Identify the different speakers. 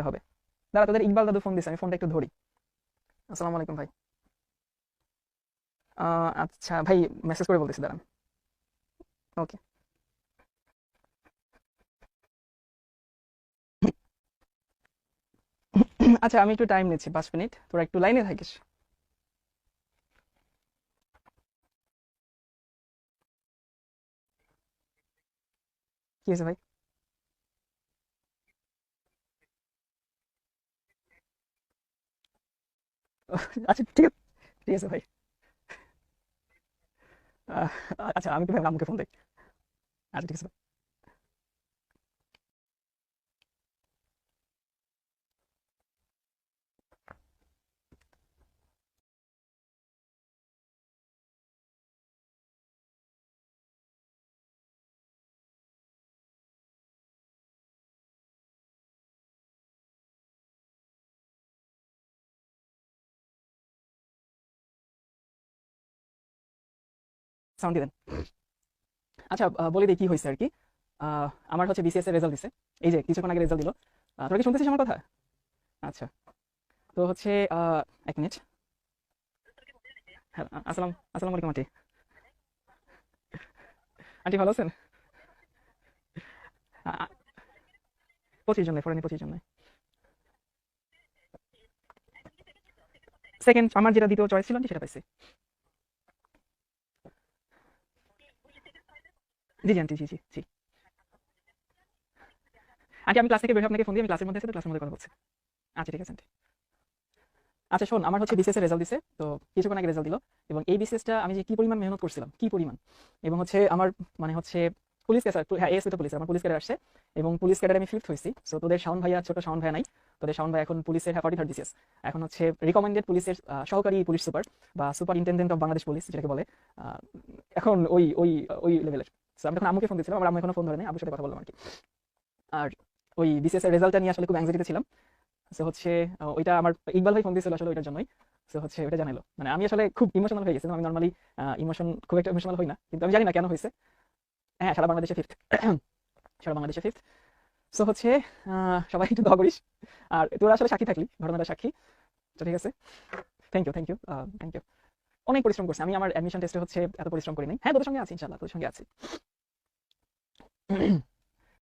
Speaker 1: করতে হবে। দাঁড়া, তোদের ইকবাল দাদু ফোন দিছে, আমি ফোনটা একটু ধরি। আসসালামু আলাইকুম ভাই। আচ্ছা ভাই মেসেজ করে বলতেছি, দাঁড়ান। ওকে আচ্ছা আমি একটু টাইম নিচ্ছি, পাঁচ মিনিট। তোরা একটু লাইনে থাকিস। কি হয়েছে ভাই? আচ্ছা ঠিক ঠিক আছে ভাই। আচ্ছা আমি তো ভাই, আম্মুকে ফোন দিই। আচ্ছা ঠিক আছে সাউন্ড দিবেন আচ্ছা বলে দিই কি হয়েছে আর কি। আমার হচ্ছে বিসিএস এর রেজাল্ট দিছে। এই যে, কিছুক্ষণ আগে রেজাল্ট দিল। তোরা কি শুনতেছিস আমার কথা? আচ্ছা। তো হচ্ছে এক মিনিট। হ্যাঁ আসসালাম, আসসালামু আলাইকুম, আন্টি। আন্টি, ভালো আছেন? পঁচিশ জন ফরেনি পঁচিশ জন সেকেন্ড আমার যেটা দ্বিতীয় চয়েস ছিল সেটা পাইছি। জি জি আন্টি জি জি জি। আন্টি, আমি ক্লাস থেকে বের আপনাকে ফোন দিয়ে আমি ক্লাসের মধ্যে তো ক্লাসের মধ্যে কথা বলছি। আচ্ছা ঠিক আছে, আন্টি। আচ্ছা শোন, আমার হচ্ছে বিসিএস এর রেজাল্ট দিছে, তো কিছুক্ষণ আগে রেজাল্ট দিল, এবং এই বিসিএসটা আমি যে কি পরিমাণ মেহনত করছিলাম, কি পরিমাণ? এবং হচ্ছে আমার মানে হচ্ছে পুলিশ ক্যাসার হ্যাঁ এসপি তো পুলিশ, আমার পুলিশ ক্যাডার আসছে, এবং পুলিশ ক্যাডারে আমি ফিফথ হয়েছি সো তোদের শাওন ভাইয়া, ছোট শাওন ভাইয়া নাই, তোদের শাওন ভাই এখন পুলিশের ফর্টি থার্ড বিসিএস এখন হচ্ছে রিকমেন্ডেড পুলিশের সহকারী পুলিশ সুপার, বা সুপারিনটেন্ডেন্ট অফ বাংলাদেশ পুলিশ যেটাকে বলে এখন ওই ওই ওই লেভেলের সো আমি তখন আম্মুকে ফোন দিয়েছিলাম, আমার আম্মু এখনও ফোন ধরে নেই, আব্বুর সাথে কথা বললাম আর কি আর ওই বিসিএস এর রেজাল্টটা নিয়ে আসলে খুব অ্যাংজাইটিতে ছিলাম। সো হচ্ছে ওইটা আমার ইকবাল ভাই ফোন দিয়েছিল আসলে ওইটার জন্যই। সো হচ্ছে, ওইটা জানালো। মানে আমি আসলে খুব ইমোশনাল হয়ে গেছিলাম। আমি নর্মালি ইমোশন খুব একটা ইমোশনাল হই না। কিন্তু আমি জানি না কেন হয়েছে। হ্যাঁ সারা বাংলাদেশে ফিফথ সারা বাংলাদেশে ফিফথ সো হচ্ছে সবাই একটু দোয়া করিস। আর তোরা আসলে সাক্ষী থাকলি, ঘটনাটা সাক্ষী। তো ঠিক আছে। Thank you thank you thank you অনেক পরিশ্রম করছি। আমি আমার অ্যাডমিশন টেস্টে হচ্ছে এত পরিশ্রম করি নাই। হ্যাঁ তোদের সঙ্গে আছি ইনশাল্লাহ তোদের সঙ্গে আছি। mm